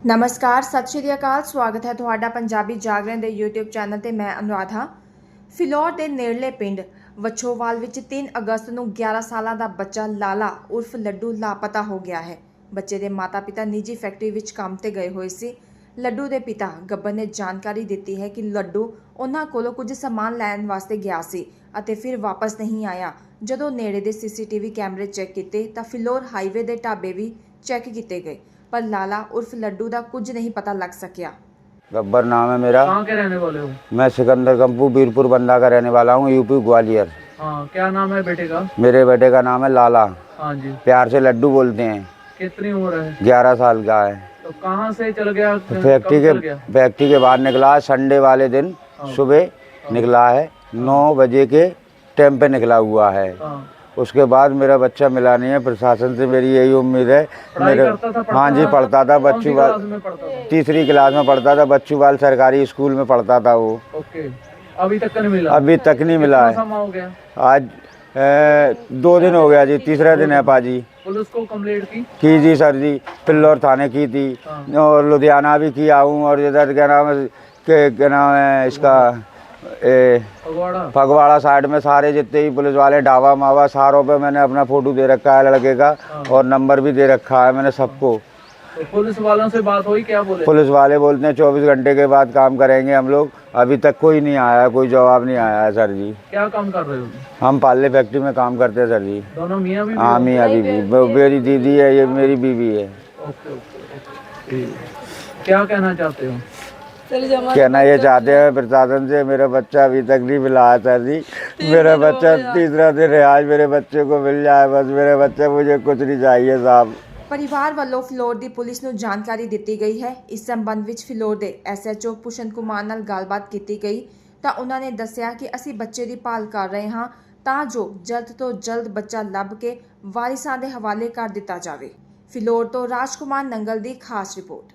ਨਮਸਕਾਰ, ਸਤਿ ਸ਼੍ਰੀ ਅਕਾਲ, ਸਵਾਗਤ ਹੈ ਤੁਹਾਡਾ ਪੰਜਾਬੀ ਜਾਗਰਣ ਦੇ YouTube ਚੈਨਲ ਤੇ ਮੈਂ ਅਨੁਰਾਧਾ। ਫਿਲੌਰ ਦੇ ਨੇੜਲੇ ਪਿੰਡ ਵਛੋਵਾਲ ਵਿੱਚ 3 ਅਗਸਤ ਨੂੰ 11 ਸਾਲਾਂ ਦਾ ਬੱਚਾ ਲਾਲਾ ਉਰਫ ਲੱਡੂ ਲਾਪਤਾ ਹੋ ਗਿਆ ਹੈ। ਬੱਚੇ ਦੇ ਮਾਤਾ-ਪਿਤਾ ਨਿੱਜੀ ਫੈਕਟਰੀ ਵਿੱਚ ਕੰਮ ਤੇ ਗਏ ਹੋਏ ਸੀ। ਲੱਡੂ ਦੇ ਪਿਤਾ ਗੱਬਰ ਨੇ ਜਾਣਕਾਰੀ ਦਿੱਤੀ ਹੈ ਕਿ ਲੱਡੂ ਉਹਨਾਂ ਕੋਲੋਂ ਕੁਝ ਸਮਾਨ ਲੈਣ ਵਾਸਤੇ ਗਿਆ ਸੀ ਅਤੇ ਫਿਰ ਵਾਪਸ ਨਹੀਂ ਆਇਆ। ਜਦੋਂ ਨੇੜੇ ਦੇ ਸੀਸੀਟੀਵੀ ਕੈਮਰੇ ਚੈੱਕ ਕੀਤੇ ਤਾਂ ਫਿਲੌਰ ਹਾਈਵੇ ਦੇ ਢਾਬੇ ਵੀ ਚੈੱਕ ਕੀਤੇ ਗਏ। ਪਰ ਲਾਲਾ ਉਰਫ ਲੱਡੂ ਦਾ ਕੁਝ ਨਹੀਂ ਪਤਾ ਲੱਗ ਸਕਿਆ गब्बर नाम है मेरा कहाँ के रहने वाले हो मैं सिकंदर कंपू बीरपुर बंदा का रहने वाला हूँ यूपी ग्वालियर हाँ क्या नाम है बेटे का मेरे बेटे का नाम है लाला हाँ जी प्यार से लड्डू बोलते हैं कितनी उम्र है ग्यारह साल का है तो कहाँ से चल गया तो कब फैक्ट्री चल के गया फैक्ट्री के बाहर निकला संडे वाले दिन हाँ। सुबह निकला है नौ बजे के टाइम पे निकला हुआ है हाँ उसके बाद मेरा बच्चा मिला नहीं है प्रशासन से मेरी यही उम्मीद है। पढ़ता हाँ जी पढ़ता था बच्चू बाल तीसरी क्लास में पढ़ता था बच्चू बाल सरकारी स्कूल में पढ़ता था वो। अभी तक नहीं मिला? अभी तक नहीं मिला है। आज ए, दो दिन हो गया जी तीसरा दिन है पाजी। पुलिस को कंप्लेंट की? की जी सर जी फिल्लौर थाने की थी। हाँ। और लुधियाना भी किया हूँ और इधर क्या नाम है के क्या नाम है इसका? ए, फगवाड़ा? साइड में सारे जितने भी पुलिस वाले डावा मावा सारों पे मैंने अपना फ़ोटो दे रखा है लड़के का हाँ। और नंबर भी दे रखा है मैंने सबको। तो पुलिस वालों से बात हुई क्या बोले? पुलिस वाले बोलते हैं चौबीस घंटे के बाद काम करेंगे हम लोग। अभी तक कोई नहीं आया कोई जवाब नहीं आया है सर जी। क्या काम कर रहे हो? हम पाले फैक्ट्री में काम करते हैं सर जी। दोनों मियाँ भी हाँ मियाँ वो मेरी दीदी है ये मेरी बीवी है। क्या कहना चाहते हो? कहना ये चाहते हैं प्रशासन से मेरा बच्चा अभी तक नहीं मिला है सर जी मेरा बच्चा तीसरा दिन है आज मेरे बच्चे को मिल जाए बस मेरे बच्चे मुझे कुछ नहीं चाहिए साहब ਪਰਿਵਾਰ ਵੱਲੋਂ ਫਲੋਰ ਦੀ ਪੁਲਿਸ ਨੂੰ ਜਾਣਕਾਰੀ ਦਿੱਤੀ ਗਈ ਹੈ ਇਸ ਸੰਬੰਧ ਵਿੱਚ ਫਲੋਰ ਦੇ ਐਸਐਚਓ ਪੁਸ਼ਨ ਕੁਮਾਰ ਨਾਲ ਗੱਲਬਾਤ ਕੀਤੀ ਗਈ ਤਾਂ ਉਹਨਾਂ ਨੇ ਦੱਸਿਆ ਕਿ ਅਸੀਂ ਬੱਚੇ ਦੀ ਭਾਲ ਕਰ ਰਹੇ ਹਾਂ ਤਾਂ ਜੋ ਜਲਦ ਤੋਂ ਜਲਦ ਬੱਚਾ ਲੱਭ ਕੇ ਵਾਰਿਸਾਂ ਦੇ ਹਵਾਲੇ ਕਰ ਦਿੱਤਾ ਜਾਵੇ ਫਿਲੌਰ ਤੋਂ ਰਾਜਕੁਮਾਰ ਨੰਗਲ ਦੀ ਖਾਸ ਰਿਪੋਰਟ